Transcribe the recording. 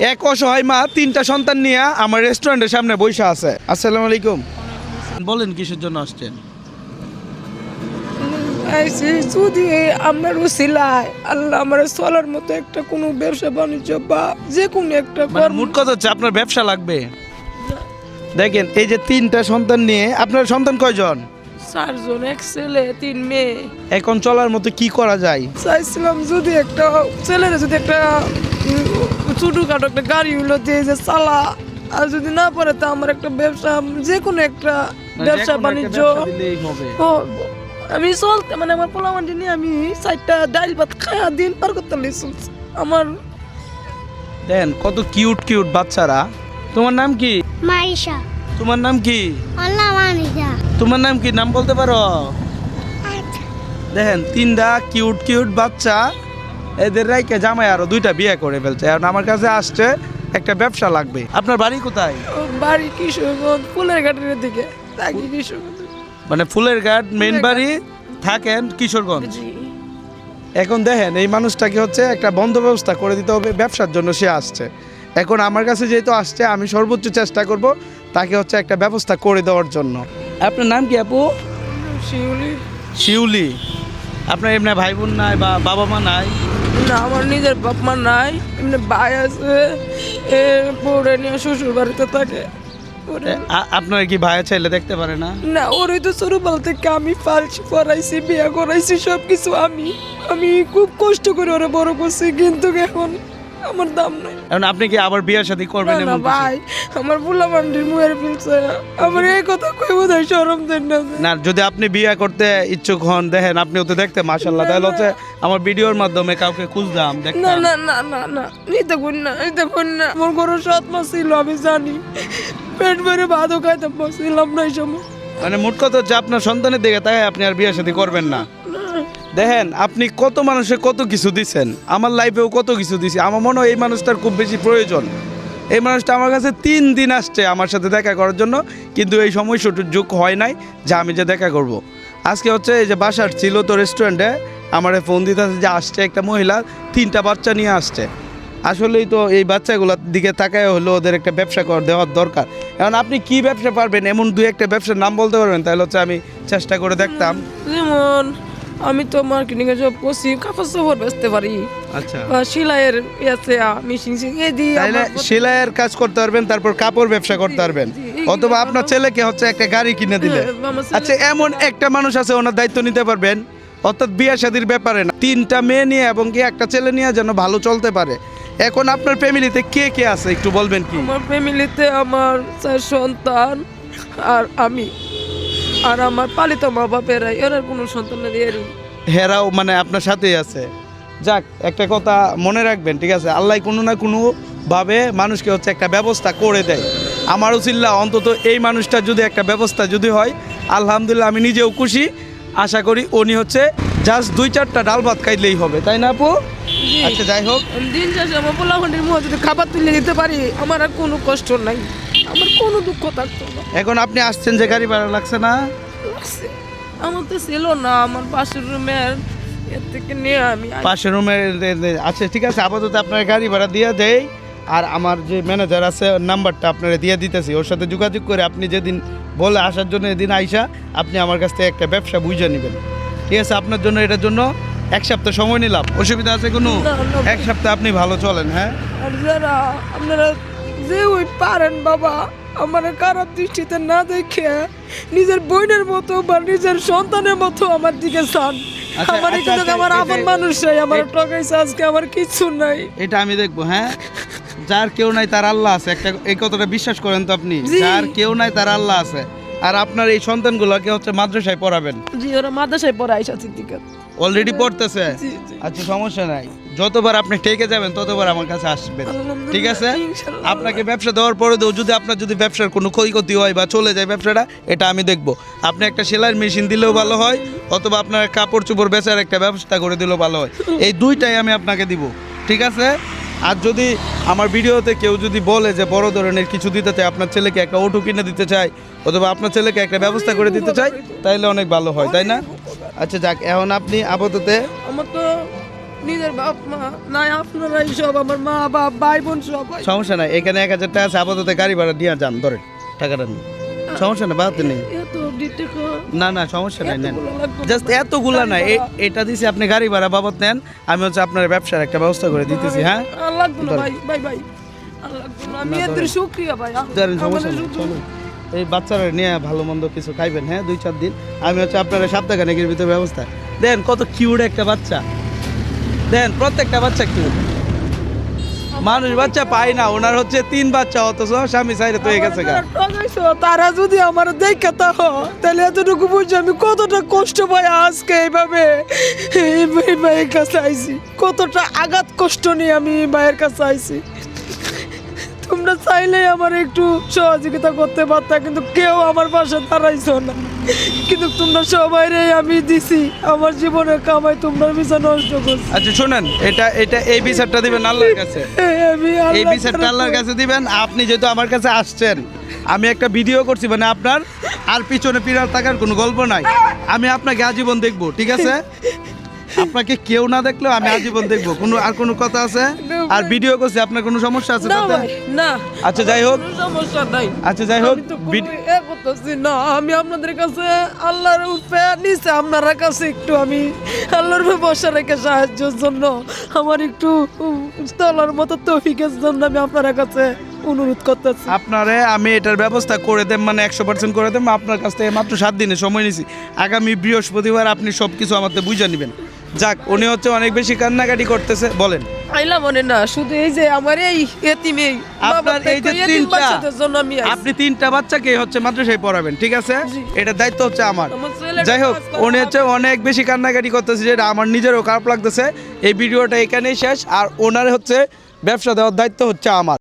এক অসহায় মা তিনটা সন্তান নিয়ে আমার রেস্টুরেন্টের সামনে বসে আছে। আসসালামু আলাইকুম। বলেন কিসের জন্য আসছেন? যদি আপনার উসিলায় আল্লাহ আমার চলার মতো একটা কোনো ব্যবসা বাণিজ্য বা যে কোনো একটা মানে মোট কথা হচ্ছে আপনার ব্যবসা লাগবে। দেখেন এই যে তিনটা সন্তান নিয়ে আপনার সন্তান কয়জন? চারজন এক ছেলে তিন মেয়ে। এখন চলার মতো কি করা যায়? চাইছিলাম যদি একটা ছেলের যদি একটা ছোটখাটো একটা গাড়ি হইল দিয়ে যে চালা। আর যদি না পারে তা আমার একটা ব্যবসা যে কোনো একটা ব্যবসা বাণিজ্য। আমি চলতে মানে আমার পোলামান্ডি নিয়ে আমি চারটা ডাইল ভাত খায়া দিন পার করতে চলছি। আমার দেন কত কিউট কিউট বাচ্চারা। তোমার নাম কি? মারিশা তোমার নাম কি? তোমার নাম কি? নাম বলতে পারো। দেখেন তিনটা কিউট কিউট বাচ্চা। এদের রাইকে জামাই আরও দুইটা বিয়ে করে ফেলছে। এখন আমার কাছে আসছে একটা ব্যবসা লাগবে। আপনার বাড়ি কোথায়? বাড়ি কিশোরগঞ্জ ফুলের ঘাটের দিকে। থাকি কিশোরগঞ্জ। মানে ফুলের ঘাট মেন বাড়ি থাকেন কিশোরগঞ্জ? এখন দেখেন এই মানুষটাকে হচ্ছে একটা বন্ধ ব্যবস্থা করে দিতে হবে ব্যবসার জন্য সে আসছে। এখন আমার কাছে যেহেতু আসছে আমি সর্বোচ্চ চেষ্টা করব তাকে হচ্ছে একটা ব্যবস্থা করে দেওয়ার জন্য। আপনার নাম কি আপু? শিউলি। শিউলি। আপনার এমনি ভাই বোন নাই বা বাবা মা নাই? না আমার নিজের বাপ মা নাই এমনি ভাই আছে এ পড়ে নিয়ে শ্বশুর বাড়িতে থাকে। ওরে। আপনার কি ভাই চাইলে দেখতে পারে না? না ওরই তো শুরু বলতে কি আমি ফালসি পড়াইছি বিয়ে করাইছি সব কিছু আমি। আমি খুব কষ্ট করে ওরা বড় করছি কিন্তু এখন আমার দাম নাই। এখন আপনি কি আবার বিয়ের সাথে করবেন না ভাই আমার বুলা মান্ডির মুয়ের ফিলছে আমার এই কথা কই বোধ হয় সরম দেন না না যদি আপনি বিয়ে করতে ইচ্ছুক হন দেখেন আপনিও তো দেখতে মাশাল্লাহ তাহলে হচ্ছে আমার ভিডিওর মাধ্যমে কাউকে খুঁজতাম না দেখতাম। না না না না নিতে কোন না নিতে কোন না। আমার ঘরে সৎ মা ছিল আমি জানি। পেট ভরে ভাতও খাইতে পারছিলাম না এই সময়। মানে মোট কথা হচ্ছে আপনার সন্তানের দিকে তাই আপনি আর বিয়ে সাথে করবেন না। দেখেন, আপনি কত মানুষে কত কিছু দিছেন? আমার লাইফেও কত কিছু দিছি। আমার মনে হয় এই মানুষটার খুব বেশি প্রয়োজন। এই মানুষটা আমার কাছে তিন দিন আসছে আমার সাথে দেখা করার জন্য, কিন্তু এই সময় সুযোগ হয় নাই, যে আমি যে দেখা করব। আজকে হচ্ছে এই যে বাসার ছিল তো রেস্টুরেন্টে আমার ফোন দিতে যে আসছে একটা মহিলা, তিনটা বাচ্চা নিয়ে আসছে। আসলেই তো এই বাচ্চাগুলোর দিকে তাকায় হলো ওদের একটা ব্যবসা কর, দেওয়ার দরকার। এখন আপনি কি ব্যবসা পারবেন? এমন দুই একটা ব্যবসার নাম বলতে পারবেন? তাহলে হচ্ছে আমি চেষ্টা করে দেখতাম। যেমন আমি তো মার্কেটিং এ জব করছি কাপড় চোপড় বেচতে পারি। আচ্ছা। সেলাইয়ের ইয়াতে মেশিন এ দিয়ে তাহলে সেলাইয়ের কাজ করতে পারবেন তারপর কাপড় ব্যবসা করতে পারবেন। অথবা আপনার ছেলেকে হচ্ছে একটা গাড়ি কিনে দিলে। হ্যাঁ, ছেলে- আচ্ছা এমন একটা মানুষ আছে ওনার দায়িত্ব নিতে পারবেন। অর্থাৎ বিয়ে শাদির ব্যাপারে না। তিনটা মেয়ে নিয়ে এবং কি একটা ছেলে নিয়ে যেন ভালো চলতে পারে। এখন আপনার ফ্যামিলিতে কে কে আছে একটু বলবেন কি? আমার ফ্যামিলিতে আমার চার সন্তান আর আমি। আর আমার পালিত মা বাপেরা এরা কোনো সন্তানের এরই হেরাও মানে আপনার সাথেই আছে। যাক একটা কথা মনে রাখবেন ঠিক আছে? আল্লাহ কোনো না কোনো ভাবে মানুষকে হচ্ছে একটা ব্যবস্থা করে দেয়। আমার উচিল্লা অন্তত এই মানুষটা যদি একটা ব্যবস্থা যদি হয় আলহামদুলিল্লাহ আমি নিজেও খুশি। আশা করি উনি হচ্ছে জাস্ট দুই চারটা ডাল ভাত খাইলেই হবে। তাই না আপু? আচ্ছা যাই হোক। দিন শেষে আমার পোলাখণ্ডির মুখে যদি খাবার তুলে দিতে পারি আমার আর কোনো কষ্ট নাই। আমার কোনো দুঃখ থাকতো না। এখন আপনি আসছেন যে গাড়ি ভাড়া লাগছে না? আমার তো ছিল না আমার পাশের রুমের এর থেকে নিয়ে আমি পাশের রুমের আচ্ছা ঠিক আছে আপাতত আপনার গাড়ি ভাড়া দিয়ে দেই। আর আমার যে ম্যানেজার আছে নাম্বারটা আপনারা দিয়ে দিতেছি। ওর সাথে যোগাযোগ করে আপনি যেদিন বলে আসার জন্য এদিন আইসা আপনি আমার কাছ থেকে একটা ব্যবসা বুঝে নেবেন। ঠিক আছে আপনার জন্য এটার জন্য এক সপ্তাহ সময় নিলাম। অসুবিধা আছে কোনো। এক সপ্তাহ আপনি ভালো চলেন হ্যাঁ? আপনারা যে ওই পারেন বাবা আমার খারাপ দৃষ্টিতে না দেখে নিজের বোনের মতো বা নিজের সন্তানের মতো আমার দিকে চান। আচ্ছা, আমার আচ্ছা, কিন্তু আচ্ছা, আমার আপন মানুষ নাই আমার ঠকাইছে আজকে আমার কিছু নাই। এটা আমি দেখব হ্যাঁ? যার কেউ নাই তার আল্লাহ আছে। একটা এই কথাটা বিশ্বাস করেন তো আপনি। যার কেউ নাই তার আল্লাহ আছে। আর আপনার এই সন্তানগুলোকে হচ্ছে মাদ্রাসায় পড়াবেন। জি ওরা মাদ্রাসায় পড়ায় সিদ্দিকা অলরেডি পড়তেছে? আচ্ছা সমস্যা নাই। যতবার আপনি টেকে যাবেন ততবার আমার কাছে আসবেন ঠিক আছে? আপনাকে ব্যবসা দেওয়ার পরে যদি আপনার যদি ব্যবসার কোনো ক্ষয়ক্ষতি হয় বা চলে যায় ব্যবসাটা এটা আমি দেখব। আপনি একটা সেলাইয়ের মেশিন দিলেও ভালো হয় অথবা আপনার কাপড় চোপড় বেচার একটা ব্যবস্থা করে দিলেও ভালো হয়। এই দুইটাই আমি আপনাকে দিব। ঠিক আছে? আর যদি আমার ভিডিওতে কেউ যদি বলে যে বড় ধরনের কিছু দিতে চায় আপনার ছেলেকে একটা অটো কিনে দিতে চায় অথবা আপনার ছেলেকে একটা ব্যবস্থা করে দিতে চায় তাইলে অনেক ভালো হয় তাই না? আচ্ছা যাক এখন আপনি আপাতত আমার তো নিজের বাপ মা নাই আপনারাই সব আমার মা বাপ ভাই বোন সবাই সমস্যা নাই এখানে এক হাজার টাকা আছে আপাতত গাড়ি ভাড়া দিয়ে যান ধরেন টাকাটা নিন। সমস্যা নেই বাদ নেই। না না সমস্যা নাই নেন। না। জাস্ট এতগুলা না এটা দিছি আপনি গাড়ি ভাড়া বাবদ নেন আমি হচ্ছে আপনার ব্যবসার একটা ব্যবস্থা করে দিতেছি হ্যাঁ? ভাই ভাই ভাই। আর লাগবে না আমি এদের শুক্রিয়া ভাই সমস্যা নেই এই বাচ্চারা নিয়ে ভালো মন্দ কিছু খাইবেন হ্যাঁ দুই চার দিন। আমি হচ্ছে আপনার সপ্তাহখানেকের ভিতরে ব্যবস্থা। দেন কত কিউট একটা বাচ্চা। দেন, প্রত্যেকটা বাচ্চা কি? মানুষ বাচ্চা পায় না, ওনার হচ্ছে তিন বাচ্চা, অথচ স্বামী সাইরে তো গেছে তারা যদি আমার দেখে তাহ, তাহলে এতটুকু বুঝছি আমি কতটা কষ্ট পাই আজকে এইভাবে এই ভাইয়ের কাছে আইছি। কতটা আঘাত কষ্ট নিয়ে আমি ভাইয়ের কাছে আইছি। তোমরা চাইলেই আমার একটু সহযোগিতা করতে পারতা কিন্তু কেউ আমার পাশে দাঁড়াইছো না। কিন্তু তোমরা সবাই রে আমি দিছি। আমার জীবনের কামাই তোমরা মিশা নষ্ট করছ। আচ্ছা শোনেন এটা এটা এই বিচারটা দিবেন আল্লাহর কাছে। এই বিচারটা আল্লাহর কাছে দিবেন আপনি যেহেতু আমার কাছে আসছেন আমি একটা ভিডিও করছি মানে আপনার আর পিছনে পিরার থাকার কোনো গল্প নাই। আমি আপনাকে আজীবন দেখব ঠিক আছে? আপনাকে কেউ না দেখলেও আমি আজীবন দেখব। কোনো আর কোনো কথা আছে? আর ভিডিও করছি আপনার কোনো সমস্যা আছে না তাতে? না। আচ্ছা যাই হোক। সমস্যা নাই। আচ্ছা যাই হোক না। আমি আপনাদের কাছে আল্লাহর উপরে নিচে আপনার কাছে একটু আমি আল্লাহর উপরে বসে রেখে সাহায্যের জন্য আমার একটু চলার মতো তৌফিকের জন্য আমি আপনার কাছে অনুরোধ করতেছি। আপনারে আমি এটার ব্যবস্থা করে দেব মানে একশো পার্সেন্ট করে দেব আপনার কাছ থেকে মাত্র সাত দিনের সময় নিছি। আগামী বৃহস্পতিবার আপনি সব কিছু আমাদের বুঝে নেবেন। যাক উনি হচ্ছে অনেক বেশি কান্নাকাটি করতেছে। বলেন। আইলাম মনে না শুধু এই যে আমার এই এতিম এই আপনার এই যে তিনটা বাচ্চাদের জন্য আমি আইছি। আপনি তিনটা বাচ্চাকে হচ্ছে মাদ্রাসায় পড়াবেন ঠিক আছে। এটা দায়িত্ব হচ্ছে আমার। আমার যাই হোক উনি হচ্ছে অনেক বেশি কান্নাকাটি করতেছে যেটা আমার নিজেরও খারাপ লাগতেছে। এই ভিডিওটা এখানেই শেষ আর ওনার হচ্ছে ব্যবসা দেওয়ার দায়িত্ব হচ্ছে আমার।